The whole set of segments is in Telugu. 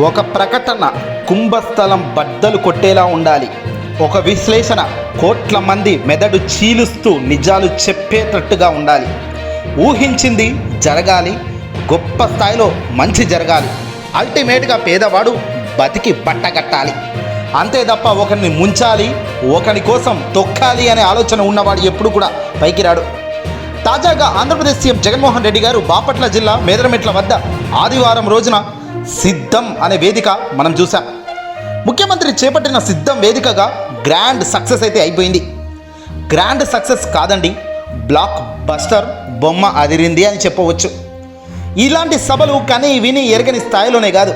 ఒక ప్రకటన కుంభస్థలం బద్దలు కొట్టేలా ఉండాలి. ఒక విశ్లేషణ కోట్ల మంది మెదడు చీలుస్తూ నిజాలు చెప్పేటట్టుగా ఉండాలి. ఊహించింది జరగాలి గొప్ప స్థాయిలో మంచి జరగాలి. అల్టిమేట్గా పేదవాడు బతికి బట్టగట్టాలి అంతే తప్ప ఒకరిని ముంచాలి ఒకరి కోసం తొక్కాలి అనే ఆలోచన ఉన్నవాడు ఎప్పుడు కూడా పైకి రాడు. తాజాగా ఆంధ్రప్రదేశ్ సీఎం జగన్మోహన్ రెడ్డి గారు బాపట్ల జిల్లా మేదరమెట్ల వద్ద ఆదివారం రోజున సిద్ధం అనే వేదిక మనం చూసాం ముఖ్యమంత్రి చేపట్టిన సిద్ధం వేదికగా గ్రాండ్ సక్సెస్ అయితే అయిపోయింది. గ్రాండ్ సక్సెస్ కాదండి బ్లాక్ బస్టర్ బొమ్మ అదిరింది అని చెప్పవచ్చు. ఇలాంటి సభలు కని విని ఎరగని స్థాయిలోనే కాదు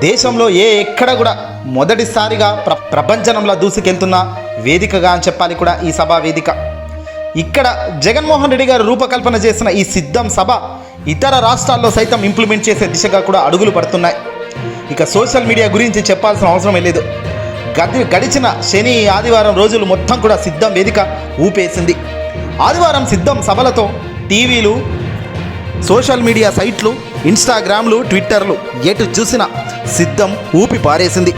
దేశంలో ఏ ఎక్కడ కూడా మొదటిసారిగా ప్ర ప్రపంచంలో దూసుకెళ్తున్న వేదికగా అని చెప్పాలి కూడా ఈ సభా వేదిక. ఇక్కడ జగన్మోహన్ రెడ్డి గారు రూపకల్పన చేసిన ఈ సిద్ధం సభ ఇతర రాష్ట్రాల్లో సైతం ఇంప్లిమెంట్ చేసే దిశగా కూడా అడుగులు పడుతున్నాయి. ఇక సోషల్ మీడియా గురించి చెప్పాల్సిన అవసరమే లేదు. గది గడిచిన శని ఆదివారం రోజులు మొత్తం కూడా సిద్ధం వేదిక ఊపేసింది. ఆదివారం సిద్ధం సభలతో టీవీలు సోషల్ మీడియా సైట్లు ఇన్స్టాగ్రామ్లు ట్విట్టర్లు ఎటు చూసిన సిద్ధం ఊపి పారేసింది.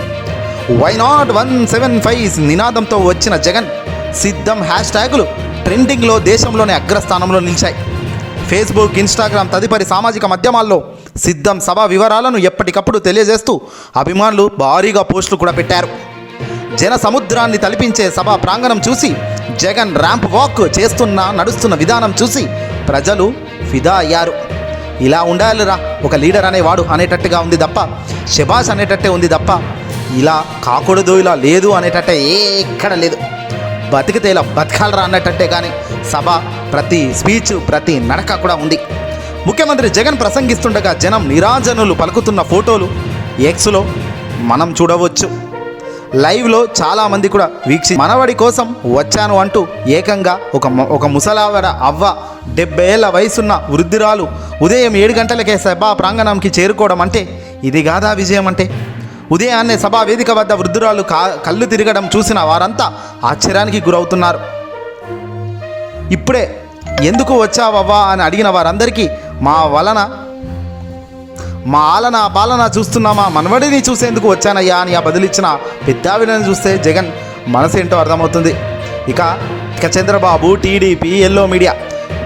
Why not one seven five నినాదంతో వచ్చిన జగన్ సిద్ధం హ్యాష్ ట్యాగులు ట్రెండింగ్లో దేశంలోనే అగ్రస్థానంలో నిలిచాయి. ఫేస్బుక్ ఇన్స్టాగ్రామ్ తదుపరి సామాజిక మాధ్యమాల్లో సిద్ధం సభ వివరాలను ఎప్పటికప్పుడు తెలియజేస్తూ అభిమానులు భారీగా పోస్టులు కూడా పెట్టారు. జన సముద్రాన్ని తలిపించే సభ ప్రాంగణం చూసి జగన్ ర్యాంప్ వాక్ చేస్తున్న నడుస్తున్న విధానం చూసి ప్రజలు ఫిదా అయ్యారు. ఇలా ఉండాలిరా ఒక లీడర్ అనేవాడు అనేటట్టుగా ఉంది తప్ప శబాష్ అనేటట్టే ఉంది తప్ప ఇలా కాకూడదు ఇలా లేదు అనేటట్టే ఎక్కడ లేదు. బతికితే ఇలా బతకాలరా అన్నట్టంటే కానీ సభ ప్రతి స్పీచ్ ప్రతి నడక కూడా ఉంది. ముఖ్యమంత్రి జగన్ ప్రసంగిస్తుండగా జనం నిరాజనులు పలుకుతున్న ఫోటోలు ఎక్స్లో మనం చూడవచ్చు. లైవ్లో చాలామంది కూడా వీక్షి మనవడి కోసం వచ్చాను అంటూ ఏకంగా ఒక ఒక ముసలావడ అవ్వ డెబ్బై ఏళ్ళ వయసున్న వృద్ధురాలు ఉదయం ఏడు గంటలకే సభా ప్రాంగణంకి చేరుకోవడం అంటే ఇది కాదా విజయం అంటే ఉదయాన్నే సభా వేదిక వద్ద వృద్ధురాలు కా కళ్ళు తిరగడం చూసిన వారంతా ఆశ్చర్యానికి గురవుతున్నారు. ఇప్పుడే ఎందుకు వచ్చావవ్వా అని అడిగిన వారందరికీ మా వలన మా ఆలన పాలన చూస్తున్నామా మనవడిని చూసేందుకు వచ్చానయ్యా అని ఆ బదులిచ్చిన పెద్దావిడని చూస్తే జగన్ మనసు ఏంటో అర్థమవుతుంది. ఇక ఇక చంద్రబాబు టీడీపీ ఎల్లో మీడియా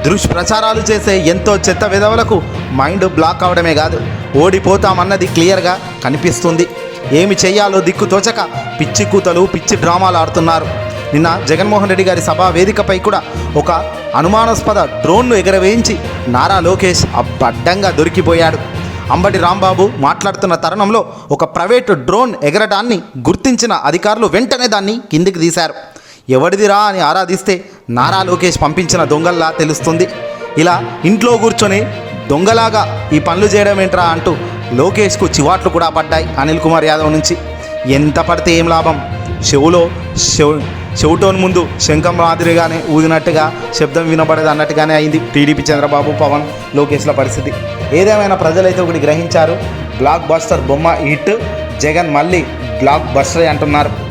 దుష్ప్రచారాలు చేసే ఎంతో చెత్త విధవలకు మైండ్ బ్లాక్ అవడమే కాదు ఓడిపోతామన్నది క్లియర్గా కనిపిస్తుంది. ఏమి చేయాలో దిక్కు తోచక పిచ్చి కూతలు పిచ్చి డ్రామాలు ఆడుతున్నారు. నిన్న జగన్మోహన్ రెడ్డి గారి సభా వేదికపై కూడా ఒక అనుమానాస్పద డ్రోన్ను ఎగరవేయించి నారా లోకేష్ అబ్బడ్డంగా దొరికిపోయాడు. అంబటి రాంబాబు మాట్లాడుతున్న తరుణంలో ఒక ప్రైవేటు డ్రోన్ ఎగరడాన్ని గుర్తించిన అధికారులు వెంటనే దాన్ని కిందికి తీశారు. ఎవడిదిరా అని ఆరాధిస్తే నారా లోకేష్ పంపించిన దొంగల్లా తెలుస్తుంది. ఇలా ఇంట్లో కూర్చొని దొంగలాగా ఈ పనులు చేయడం ఏంట్రా అంటూ లోకేష్కు చివాట్లు కూడా పడ్డాయి అనిల్ కుమార్ యాదవ్ నుంచి. ఎంత పడితే ఏం లాభం? చెవులో చెవు చెవుటోన్ ముందు శంఖం మాదిరిగానే ఊదినట్టుగా శబ్దం వినబడదు అన్నట్టుగానే అయింది టీడీపీ చంద్రబాబు పవన్ లోకేష్ల పరిస్థితి. ఏదేమైనా ప్రజలైతే ఒకటి గ్రహించారు? బ్లాక్ బస్టర్ బొమ్మ హిట్ జగన్ మళ్ళీ బ్లాక్ బస్టర్ అంటున్నారు.